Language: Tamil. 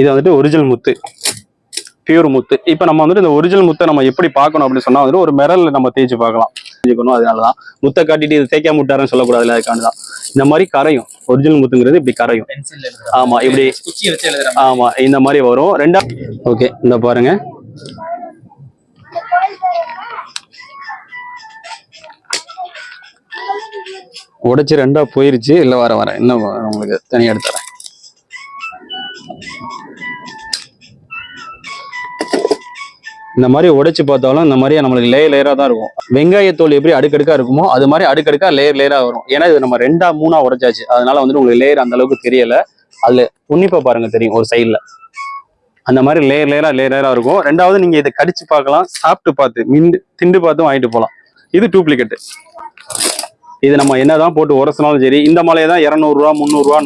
இது வந்துட்டு ஒரிஜினல் முத்து. பியூர் முத்து. இப்போ நம்ம வந்துட்டு இந்த ஒரிஜினல் முத்தை நம்ம எப்படி பார்க்கணும் அப்படின்னு சொன்னா வந்துட்டு ஒரு மிரல்ல நம்ம தேய்ச்சி பார்க்கலாம். தெரிஞ்சுக்கணும் அதனால தான் முத்தை காட்டிட்டு இது தேய்க்க முட்டாருன்னு சொல்லக்கூடாதுல அதுக்காண்டி தான். இந்த மாதிரி கரையும். ஒரிஜினல் முத்துங்கிறது இப்படி கரையும். ஆமா, இப்படி. ஆமா இந்த மாதிரி வரும். ரெண்டா ஓகே இந்த பாருங்க. உடைச்சு ரெண்டா போயிருச்சு. இல்ல வர வர. இன்னும் உங்களுக்கு தனியா எடுத்து இந்த மாதிரி உடைச்சு பார்த்தாலும் இந்த மாதிரி நம்மளுக்கு லேயர் லேயரா தான் இருக்கும். வெங்காயத்தோல் எப்படி அடுக்கடுக்கா இருக்குமோ அது மாதிரி அடுக்கடுக்கா லேயர் லேயரா வரும். ஏன்னா இது நம்ம ரெண்டா மூணா உடைச்சாச்சு. அதனால வந்துட்டு உங்களுக்கு லேயர் அந்த அளவுக்கு தெரியல. அதுல உன்னிப்பா பாருங்க தெரியும் ஒரு சைடில் அந்த மாதிரி லேயர் லேயரா லேயர் லேயரா இருக்கும். ரெண்டாவது நீங்க இதை கடிச்சு பார்க்கலாம் சாப்பிட்டு பார்த்து மிண்டு திண்டு பார்த்தும் வாங்கிட்டு போகலாம் இது டூப்ளிகேட் இது நம்ம என்னதான் போட்டு உரசினாலும் சரி இந்த மலையை தான் இரநூறுவா முந்நூறுரூவா